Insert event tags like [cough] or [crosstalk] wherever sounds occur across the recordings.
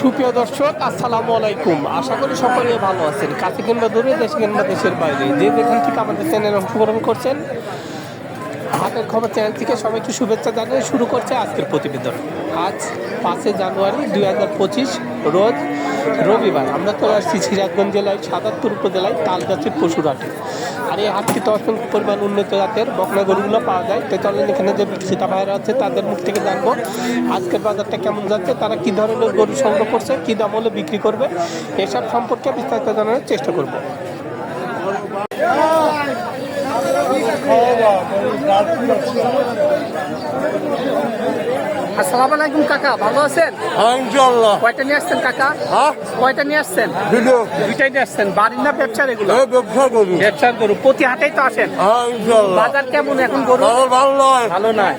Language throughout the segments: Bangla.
সুপ্রিয় দর্শক, আসসালামু আলাইকুম। আশা করি সকলে ভালো আছেন। কাছে কিংবা দূরে, দেশ কিংবা দেশের বাইরে। যে যেখান থেকে আমাদের চ্যানেল অংশগ্রহণ করছেন, হাটের খবর চ্যানেল থেকে সবাইকে শুভেচ্ছা জানিয়ে শুরু করছে আজকের প্রতিবেদন। আজ পাঁচই জানুয়ারি দুই হাজার পঁচিশ রোজ রবিবার। আমরা তো আসছি সিরাজগঞ্জ জেলায় সাতাত্তর উপজেলায় তালগাছির পশুর হাটে আর এই হাটটি তো অসংখ্য পরিমাণ উন্নত জাতের বকনা গরুগুলো পাওয়া যায়। তো চলেন এখানে যে বিকশিতা ভাইরা আছে, তাদের মুখ থেকে জানব আজকের বাজারটা কেমন যাচ্ছে, তারা কি ধরনের গরু সংগ্রহ করছে, কি দাম হলে বিক্রি করবে, এসব সম্পর্কে বিস্তারিত জানানোর চেষ্টা করব। আসসালামু আলাইকুম কাকা। ভালো আছেন? ইনশাল্লাহ কয়টা নিয়ে আসছেন কাকা? হ্যাঁ? কয়টা নিয়ে আসছেন? ভিডিও। দুইটাই নিয়ে আসছেন। বাড়ির না ব্যবসার এগুলো? এই ব্যবসা করি। ব্যবসার গরু। প্রতি হাটেই তো আসেন। হ্যাঁ ইনশাল্লাহ বাজার কেমন এখন গরু? ভালো ভালো নয়। ভালো নয়।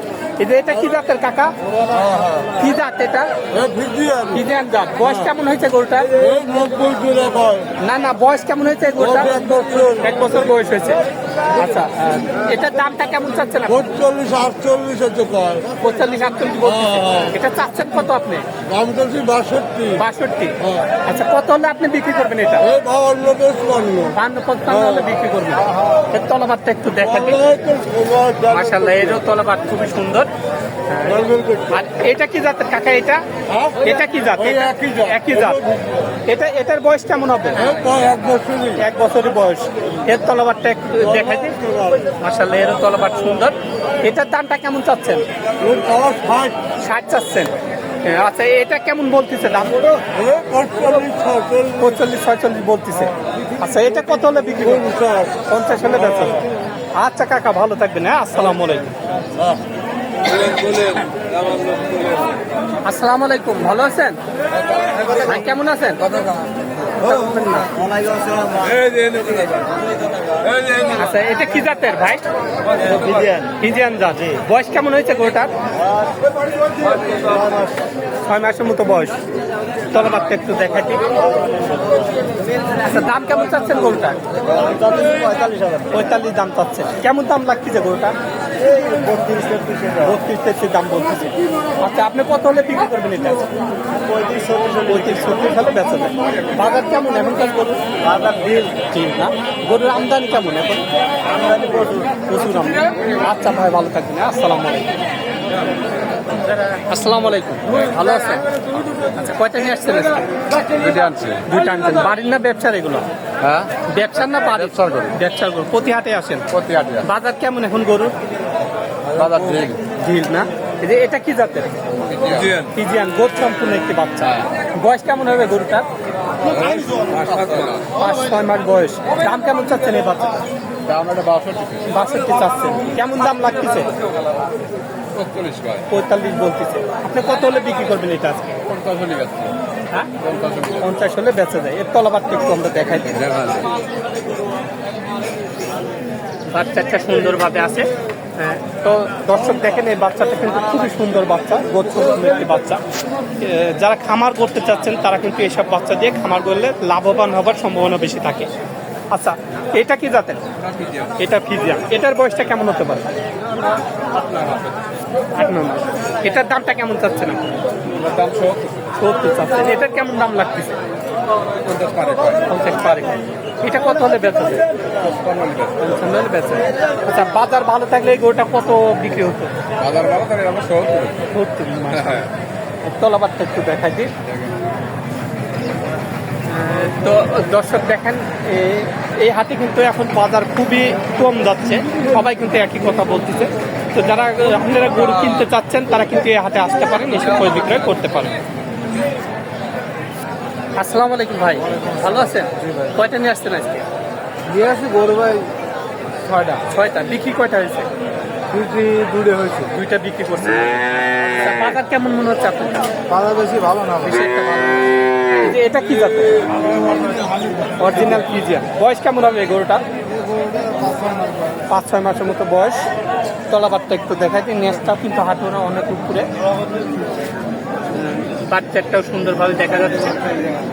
যে এটা কি জাতের কাকা? কি জাত এটা? ফিজিয়ান জাত। বয়স কেমন হয়েছে গরুটা? না না বয়স কেমন হয়েছে গরুটা? এক বছর বয়স হয়েছে। আচ্ছা এটার দামটা কেমন চাচ্ছেন আপনি? পঁচল্লিশ আটচল্লিশ হচ্ছে কয়? পঁয়তাল্লিশ আটচল্লিশ হ্যাঁ, হ্যাঁ। এটা চাচ্ছেন কত আপনি? দাম বাষট্টি। বাষট্টি। হ্যাঁ। আচ্ছা কত হলে আপনি বিক্রি করবেন এটা? বাউন্ন পঞ্চান্ন হলে বিক্রি করবেন। এর তলাবারটা একটু দেখাবি মাসাল্লাহ এরও তলাবার খুবই সুন্দর। আর এটা কি জাতের কাকা এটা? এটা কি জাত? একই জাত। এটা এটার বয়স কেমন হবে? এক বছরের বয়স। এর তলাবারটা একটু দেখাই দিন মাসাল্লাহ এরও সুন্দর। এটার দামটা কেমন চাচ্ছেন? ষাট। চাচ্ছেন। হ্যাঁ, আচ্ছা এটা কেমন বলতেছে দাম? পঁয়তাল্লিশ ছয়চল্লিশ বলতেছে। আচ্ছা এটা কত হলে বিক্রি পঞ্চাশ হলে বেচা আচ্ছা কাকা ভালো থাকবেন হ্যাঁ? আসসালামু আলাইকুম। হ্যাঁ আসসালামু আলাইকুম ভালো আছেন? কেমন আছেন? আচ্ছা এটা কি জাতের ভাই? ফিজিয়ান। জাত বয়স কেমন হয়েছে গরুটার? ছয় মাসের মতো বয়স। তলবারটা একটু দেখাচ্ছি আচ্ছা দাম কেমন চাচ্ছেন গরুটার? পঁয়তাল্লিশ দাম চাচ্ছেন। কেমন দাম লাগতেছে গরুটা বত্রিশ তেত্রিশ দাম বলতেছে আচ্ছা আপনি কত হলে বিক্রি করবেন এটা? পঁয়ত্রিশ ছত্রিশ হলে বেচা যায়। বাজার কেমন এখনকার গরু? বাজার বিল ঠিক না। গরুর আমদানি কেমন এখন? আমদানি প্রচুর। প্রচুর আমদানি। আচ্ছা ভাই ভালো থাকবেন হ্যাঁ? আসসালামু আলাইকুম। আসসালামু আলাইকুম। ভালো আছেন? আচ্ছা কয়টা নিয়ে আসছেন দুইটা আনছি। দুইটা আনছেন। বাড়ির না ব্যবসার এগুলো? হ্যাঁ? ব্যবসার না বাড়ির? ব্যবসার গরু। ব্যবসার গরু। প্রতি হাটে আসেন? প্রতি আটিয়া বাজার কেমন এখন গরুর বাজার ঠিক ঢিল না? এই যে এটা কি জাতের? ফিজিয়ান। গোদ সম্পূর্ণ একটি বাচ্চা। বয়স কেমন হবে গরুটার? পাঁচ ছয় মাস। বয়স। দাম কেমন চাচ্ছেন এই বাচ্চা দাম একটা বাষট্টি চাচ্ছেন। কেমন দাম লাগতেছে? পঁয়তাল্লিশ বলতেছে। আপনি কত হলে বিক্রি করবেন এটা আজকে? পঞ্চাশ হলে হ্যাঁ? পঞ্চাশ হলে বেচা যায়। এর তলাবারটা একটু আমরা দেখাই দিই। বাচ্চাটা সুন্দরভাবে আছে। হ্যাঁ, তো দর্শক দেখেন এই বাচ্চাটা কিন্তু খুবই সুন্দর বাচ্চা গোচ্ছপূর্ণ একটি বাচ্চা। যারা খামার করতে চাচ্ছেন তারা কিন্তু এইসব বাচ্চা দিয়ে খামার করলে লাভবান হবার সম্ভাবনা বেশি থাকে। আচ্ছা এটা কি জাতের? এটা ফিজিয়াম এটার বয়সটা কেমন হতে পারে? আট নম্বর এটার দামটা কেমন চাচ্ছে না দাম সহ সত্তর চাচ্ছেন। এটার কেমন দাম লাগতেছে? পঞ্চাশ পারে। এটা কত হলে বেচা পঞ্চান্ন হলে আচ্ছা বাজার ভালো থাকলে ওটা কত বিক্রি হতো? বাজার ভালো তাহলে আমরা সত্তর। সত্তর হ্যাঁ তলাবারটা একটু দেখাই দিই। তো দর্শক দেখেন এ- এই হাটে কিন্তু এখন বাজার খুবই কম যাচ্ছে। সবাই কিন্তু একই কথা বলতেছে। তো যারা আপনারা গরু কিনতে চাচ্ছেন তারা কিন্তু এই হাটে আসতে পারেন এসব ক্রয় বিক্রয় করতে পারেন। আসসালামু আলাইকুম ভাই ভালো আছেন? কয়টা নিয়ে আসছেন আজকে? নিয়ে আসি গরু ভাই ছয়টা। ছয়টা। বিক্রি কয়টা হয়েছে? দুটি দূরে হয়েছে। দুইটা বিক্রি করছে আচ্ছা, বাজার কেমন মনে হচ্ছে আপনার? বাজার বেশি ভালো না। বেশি একটা ভালো। এটা কি জাতের? অরিজিনাল ফিজিয়ান বয়স কেমন হবে গরুটা? পাঁচ ছয় মাসের মতো বয়স। তলাবারটা একটু দেখাই দিই। নেসটাও কিন্তু হাঁটুরা অনেক উপরে। বাচ্চাটাও সুন্দরভাবে দেখা যাচ্ছে।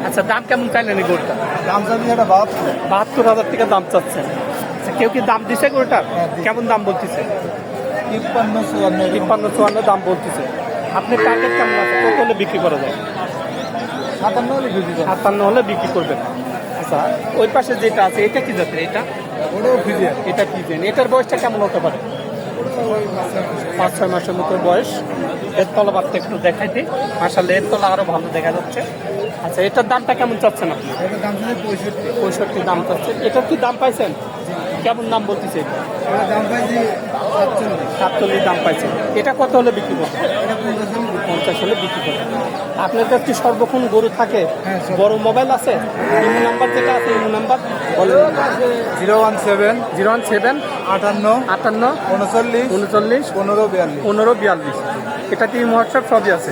আচ্ছা দাম কেমন চাইলেন এই গরুটা? দাম চাইছি একটা বাপ বাহাত্তর হাজার টাকা দাম চাচ্ছে। আচ্ছা কেউ কি দাম দিছে গরুটার? কেমন দাম বলতেছে? তিপ্পান্ন চুয়ান্ন তিপ্পান্ন চুয়ান্ন দাম বলতেছে। আপনি টার্গেট কেমন আছে? কত বিক্রি করা যায়? সাতান্ন হলে বিক্রি করে সাতান্ন হলে বিক্রি করবেন। আচ্ছা ওই পাশে যেটা আছে এটা কি যাচ্ছে এটা? ওটাও ফিজিয়ান। এটা কি জেন এটার বয়সটা কেমন হতে পারে? পাঁচ ছয় মাসের মতো। বয়স। এর তলা বাচ্চা একটু দেখাইতে মাসাল এর তলা আরও ভালো দেখা যাচ্ছে। আচ্ছা এটার দামটা কেমন চাচ্ছেন আপনি? এটার দাম ছিল পঁয়ষট্টি। পঁয়ষট্টি দাম চাচ্ছেন। এটার কি দাম পাইছেন? কেমন দাম বলতেছে এটা? দাম পাইছি সাতচল্লিশ। দাম পাইছেন। এটা কত হলে বিক্রি করবেন? পঞ্চাশ হলে বিক্রি করবেন। আপনার কাছে সর্বক্ষণ গরু থাকে? হ্যাঁ, বড় মোবাইল আছে? ইমো নাম্বার যেটা আছে ইমো নাম্বার বলেন। Zero one seven zero one seven আটান্ন আটান্ন উনচল্লিশ উনচল্লিশ পনেরো বিয়াল্লিশ। পনেরো বিয়াল্লিশ। এটা কি হোয়াটসঅ্যাপ সবই আছে।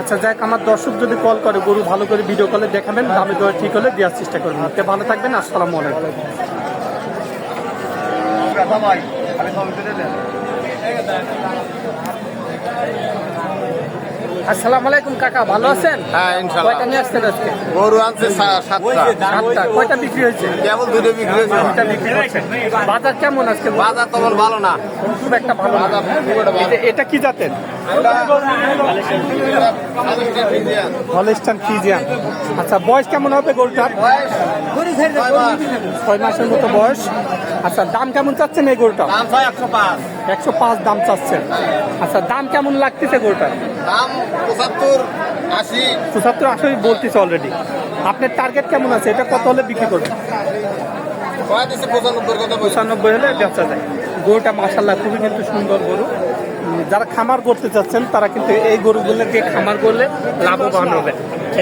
আচ্ছা যাক আমার দর্শক যদি কল করে গরু ভালো করে ভিডিও কলে দেখাবেন দামে দর ঠিক হলে দেওয়ার চেষ্টা করবেন। আপনি ভালো থাকবেন আসসালামু আলাইকুম। আসসালামু আলাইকুম কাকা ভালো আছেন? হ্যাঁ ইনশাল্লাহ। কয়টা নিয়ে আসছেন আজকে? গরু আনছে সাতটা। সাতটা। কয়টা বিক্রি হয়েছে? কেবল দুটো বিক্রি হয়েছে। দুইটা বিক্রি করছেন বাজার কেমন আজকে? বাজার তেমন ভালো না। খুব একটা ভালো না। বাজার খুব একটা ভালো। এটা- কি জাতের? Holstein Friesian. আচ্ছা বয়স কেমন হবে গরুটার? ছয় মাসের মতো বয়স। আচ্ছা দাম কেমন চাচ্ছেন এই গরুটা একশো পাঁচ। একশো পাঁচ দাম চাচ্ছেন। আচ্ছা দাম কেমন লাগতেছে গরুটার? দাম পঁচাত্তর আশি। পঁচাত্তর আশি বলতেছে অলরেডি আপনার টার্গেট কেমন আছে? এটা কত হলে বিক্রি করবেন? পঁচানব্বই হলে বেচা যায়। গরুটা মাসাল্লাহ খুবই কিন্তু সুন্দর গরু। যারা খামার করতে চাচ্ছেন তারা কিন্তু এই গরুগুলো দিয়ে খামার করলে লাভবান হবে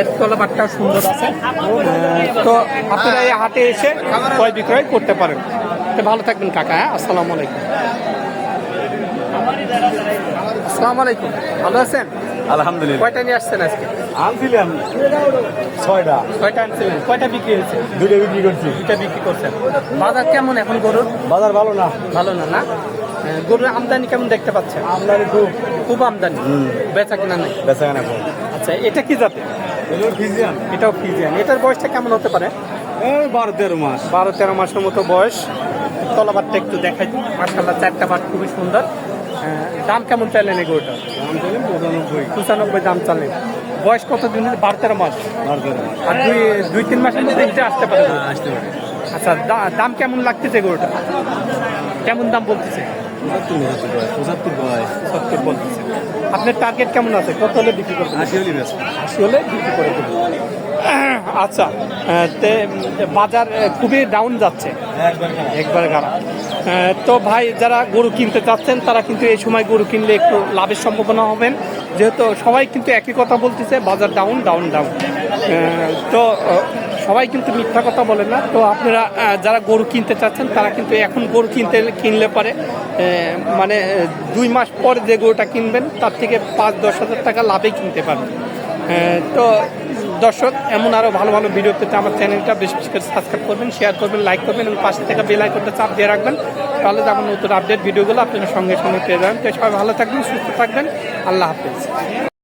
এর তলাবারটা সুন্দর আছে। তো আপনারা এই হাটে এসে ক্রয় বিক্রয় করতে পারেন। ভালো থাকবেন কাকা হ্যাঁ? আসসালামু আলাইকুম। আসসালামু আলাইকুম। ভালো আছেন? আলহামদুলিল্লাহ। কয়টা নিয়ে আসছেন আজকে? আনছিলাম ছয়টা। কয়টা আনছিলেন? কয়টা বিক্রি হয়েছে? দুটো বিক্রি করছি। দুইটা বিক্রি করছেন। বাজার কেমন এখন গরুর? বাজার ভালো না। ভালো না না? গরুর আমদানি কেমন দেখতে পাচ্ছেন? আমদানি খুব। খুব আমদানি। বেচা কিনা নেই? বেচা কেনা কম আচ্ছা এটা কি জাতে ফিজিয়ান। এটাও ফিজিয়ান। এটার বয়সটা কেমন হতে পারে? বারো তেরো মাস। বারো তেরো মাসের মতো বয়স। তলাবারটা একটু দেখাই। দিই মার্শাল্লাহ চারটা বাট খুবই সুন্দর। দাম কেমন চাইলেন এই গরুটা পঁচানব্বই। পঁচানব্বই দাম চাইলেন। বয়স কত দিন বারো তেরো মাস। আর দুই দুই তিন মাসের মধ্যে এটা আসতে পারে? আসতে পারে। আচ্ছা দাম কেমন লাগতেছে গরুটা কেমন দাম বলতেছে? আপনার টার্গেট কেমন আছে? কত হলে বিক্রি করবেন? আশি হলি আশি হলে বিক্রি করে দেবেন। [coughs] আচ্ছা তে বাজার খুবই ডাউন যাচ্ছে। একবার খারাপ। তো ভাই যারা গরু কিনতে চাচ্ছেন তারা কিন্তু এই সময় গরু কিনলে একটু লাভের সম্ভাবনা হবেন। যেহেতু সবাই কিন্তু একই কথা বলতেছে বাজার ডাউন ডাউন ডাউন তো সবাই কিন্তু মিথ্যা কথা বলে না। তো আপনারা যারা গরু কিনতে চাচ্ছেন তারা কিন্তু এখন গরু কিনতে কিনলে পারে। মানে দুই মাস পরে যে গরুটা কিনবেন তার থেকে পাঁচ দশ হাজার টাকা লাভে কিনতে পারবেন। তো দর্শক, এমন আরও ভালো ভালো ভিডিও পেতে আমার চ্যানেলটা বেশি বেশি করে সাবস্ক্রাইব করবেন শেয়ার করবেন লাইক করবেন এবং পাশে থেকে বেল আইকনটা চাপ দিয়ে রাখবেন। তাহলে আমার নতুন আপডেট ভিডিওগুলো আপনারা সঙ্গে সঙ্গে পেয়ে যাবেন। তো সবাই ভালো থাকবেন, সুস্থ থাকবেন। আল্লাহ হাফেজ।